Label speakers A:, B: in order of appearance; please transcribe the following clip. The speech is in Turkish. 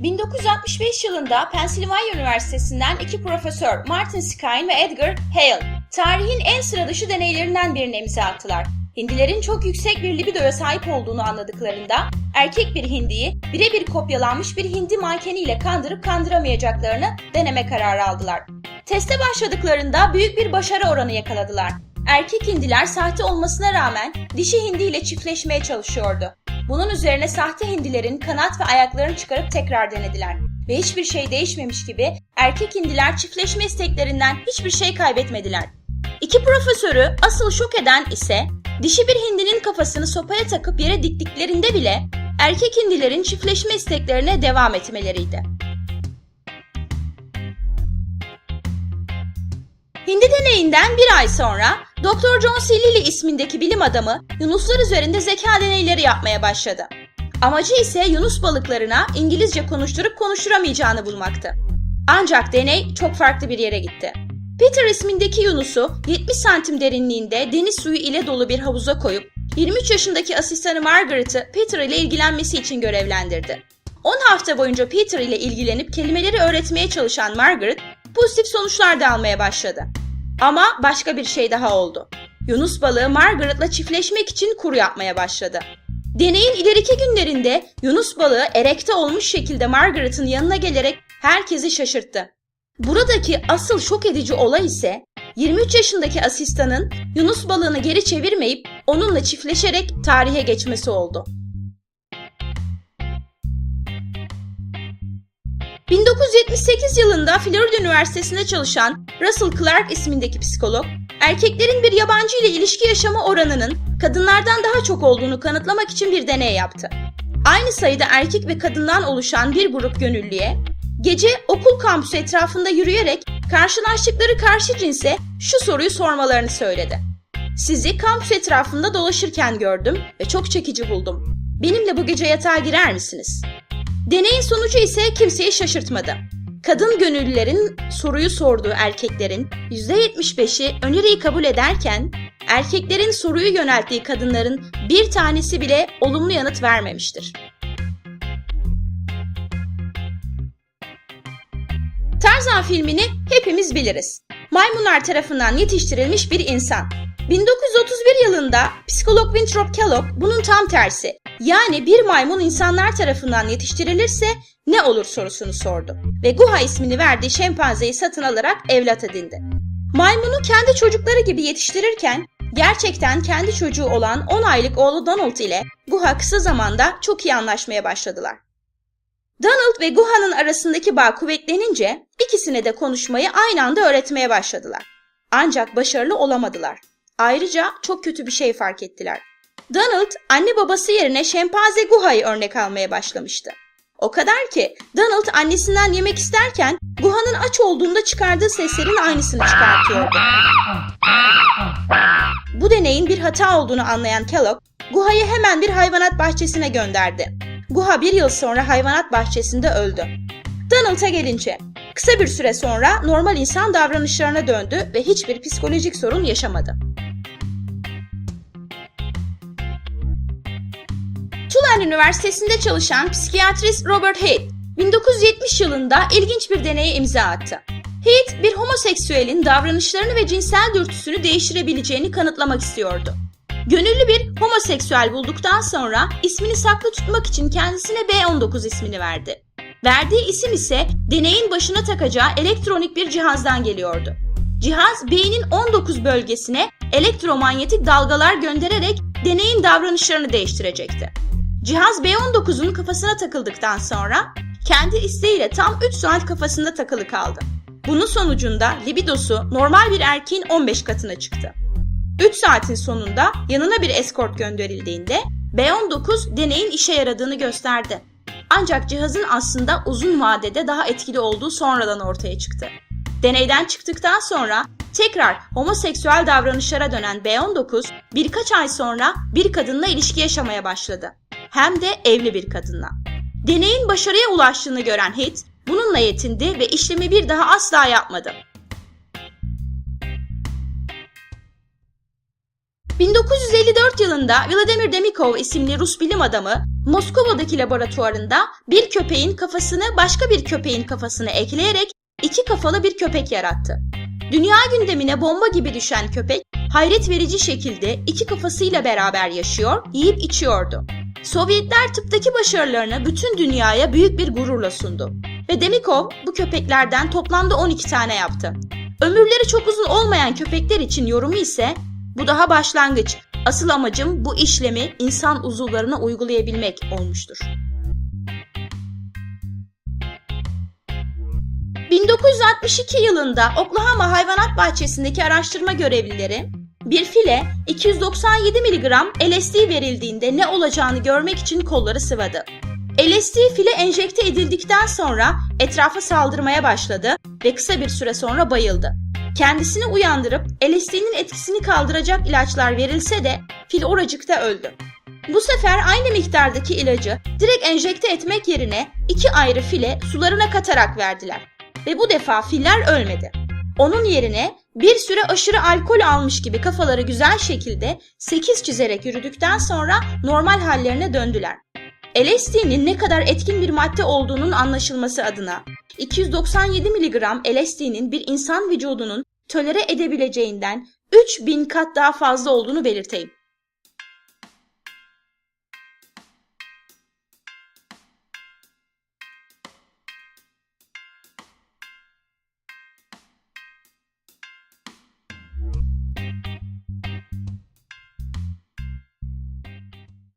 A: 1965 yılında Pennsylvania Üniversitesi'nden iki profesör Martin Skine ve Edgar Hale, tarihin en sıra dışı deneylerinden birine imza attılar. Hindilerin çok yüksek bir libidoya sahip olduğunu anladıklarında erkek bir hindiyi birebir kopyalanmış bir hindi mankeniyle kandırıp kandıramayacaklarını deneme kararı aldılar. Teste başladıklarında büyük bir başarı oranı yakaladılar. Erkek hindiler sahte olmasına rağmen dişi hindi ile çiftleşmeye çalışıyordu. Bunun üzerine sahte hindilerin kanat ve ayaklarını çıkarıp tekrar denediler. Ve hiçbir şey değişmemiş gibi erkek hindiler çiftleşme isteklerinden hiçbir şey kaybetmediler. İki profesörü asıl şok eden ise dişi bir hindinin kafasını sopaya takıp yere diktiklerinde bile erkek hindilerin çiftleşme isteklerine devam etmeleriydi. Hindi deneyinden bir ay sonra Dr. John. Lilly ismindeki bilim adamı yunuslar üzerinde zeka deneyleri yapmaya başladı. Amacı ise yunus balıklarına İngilizce konuşturup konuşturamayacağını bulmaktı. Ancak deney çok farklı bir yere gitti. Peter ismindeki yunusu 70 santim derinliğinde deniz suyu ile dolu bir havuza koyup 23 yaşındaki asistanı Margaret'ı Peter ile ilgilenmesi için görevlendirdi. 10 hafta boyunca Peter ile ilgilenip kelimeleri öğretmeye çalışan Margaret pozitif sonuçlar da almaya başladı. Ama başka bir şey daha oldu. Yunus balığı Margaret'la çiftleşmek için kur yapmaya başladı. Deneyin ileriki günlerinde Yunus balığı erekte olmuş şekilde Margaret'ın yanına gelerek herkesi şaşırttı. Buradaki asıl şok edici olay ise 23 yaşındaki asistanın Yunus balığını geri çevirmeyip onunla çiftleşerek tarihe geçmesi oldu. 1978 yılında Florida Üniversitesi'nde çalışan Russell Clark ismindeki psikolog, erkeklerin bir yabancı ile ilişki yaşama oranının kadınlardan daha çok olduğunu kanıtlamak için bir deney yaptı. Aynı sayıda erkek ve kadından oluşan bir grup gönüllüye, gece okul kampüsü etrafında yürüyerek karşılaştıkları karşı cinse şu soruyu sormalarını söyledi. Sizi kampüs etrafında dolaşırken gördüm ve çok çekici buldum. Benimle bu gece yatağa girer misiniz? Deneyin sonucu ise kimseyi şaşırtmadı. Kadın gönüllülerin soruyu sorduğu erkeklerin %75'i öneriyi kabul ederken erkeklerin soruyu yönelttiği kadınların bir tanesi bile olumlu yanıt vermemiştir. Tarzan filmini hepimiz biliriz. Maymunlar tarafından yetiştirilmiş bir insan. 1931 yılında psikolog Winthrop Kellogg bunun tam tersi. Yani bir maymun insanlar tarafından yetiştirilirse ne olur sorusunu sordu. Ve Guha ismini verdiği şempanzeyi satın alarak evlat edindi. Maymunu kendi çocukları gibi yetiştirirken gerçekten kendi çocuğu olan 10 aylık oğlu Donald ile Guha kısa zamanda çok iyi anlaşmaya başladılar. Donald ve Guha'nın arasındaki bağ kuvvetlenince ikisine de konuşmayı aynı anda öğretmeye başladılar. Ancak başarılı olamadılar. Ayrıca çok kötü bir şey fark ettiler. Donald anne babası yerine şempanze Guha'yı örnek almaya başlamıştı. O kadar ki Donald annesinden yemek isterken Guha'nın aç olduğunda çıkardığı seslerin aynısını çıkartıyordu. Bu deneyin bir hata olduğunu anlayan Kellogg, Guha'yı hemen bir hayvanat bahçesine gönderdi. Guha bir yıl sonra hayvanat bahçesinde öldü. Donald'a gelince, kısa bir süre sonra normal insan davranışlarına döndü ve hiçbir psikolojik sorun yaşamadı. Tulane Üniversitesi'nde çalışan psikiyatrist Robert Haight, 1970 yılında ilginç bir deneye imza attı. Haight, bir homoseksüelin davranışlarını ve cinsel dürtüsünü değiştirebileceğini kanıtlamak istiyordu. Gönüllü bir homoseksüel bulduktan sonra ismini saklı tutmak için kendisine B19 ismini verdi. Verdiği isim ise deneyin başına takacağı elektronik bir cihazdan geliyordu. Cihaz beynin 19 bölgesine elektromanyetik dalgalar göndererek deneyin davranışlarını değiştirecekti. Cihaz B19'un kafasına takıldıktan sonra kendi isteğiyle tam 3 saat kafasında takılı kaldı. Bunun sonucunda libidosu normal bir erkeğin 15 katına çıktı. 3 saatin sonunda yanına bir eskort gönderildiğinde B19 deneyin işe yaradığını gösterdi. Ancak cihazın aslında uzun vadede daha etkili olduğu sonradan ortaya çıktı. Deneyden çıktıktan sonra tekrar homoseksüel davranışlara dönen B19 birkaç ay sonra bir kadınla ilişki yaşamaya başladı. Hem de evli bir kadınla. Deneyin başarıya ulaştığını gören Hit bununla yetindi ve işlemi bir daha asla yapmadı. 1954 yılında Vladimir Demikov isimli Rus bilim adamı Moskova'daki laboratuvarında bir köpeğin kafasını başka bir köpeğin kafasına ekleyerek iki kafalı bir köpek yarattı. Dünya gündemine bomba gibi düşen köpek hayret verici şekilde iki kafasıyla beraber yaşıyor, yiyip içiyordu. Sovyetler tıptaki başarılarını bütün dünyaya büyük bir gururla sundu. Ve Demikov bu köpeklerden toplamda 12 tane yaptı. Ömürleri çok uzun olmayan köpekler için yorumu ise bu daha başlangıç. Asıl amacım bu işlemi insan uzuvlarına uygulayabilmek olmuştur. 1962 yılında Oklahoma Hayvanat Bahçesi'ndeki araştırma görevlileri bir file 297 mg LSD verildiğinde ne olacağını görmek için kolları sıvadı. LSD file enjekte edildikten sonra etrafa saldırmaya başladı ve kısa bir süre sonra bayıldı. Kendisini uyandırıp LSD'nin etkisini kaldıracak ilaçlar verilse de fil oracıkta öldü. Bu sefer aynı miktardaki ilacı direkt enjekte etmek yerine iki ayrı file sularına katarak verdiler. Ve bu defa filler ölmedi. Onun yerine bir süre aşırı alkol almış gibi kafaları güzel şekilde 8 çizerek yürüdükten sonra normal hallerine döndüler. LSD'nin ne kadar etkin bir madde olduğunun anlaşılması adına 297 mg LSD'nin bir insan vücudunun tolere edebileceğinden 3000 kat daha fazla olduğunu belirteyim.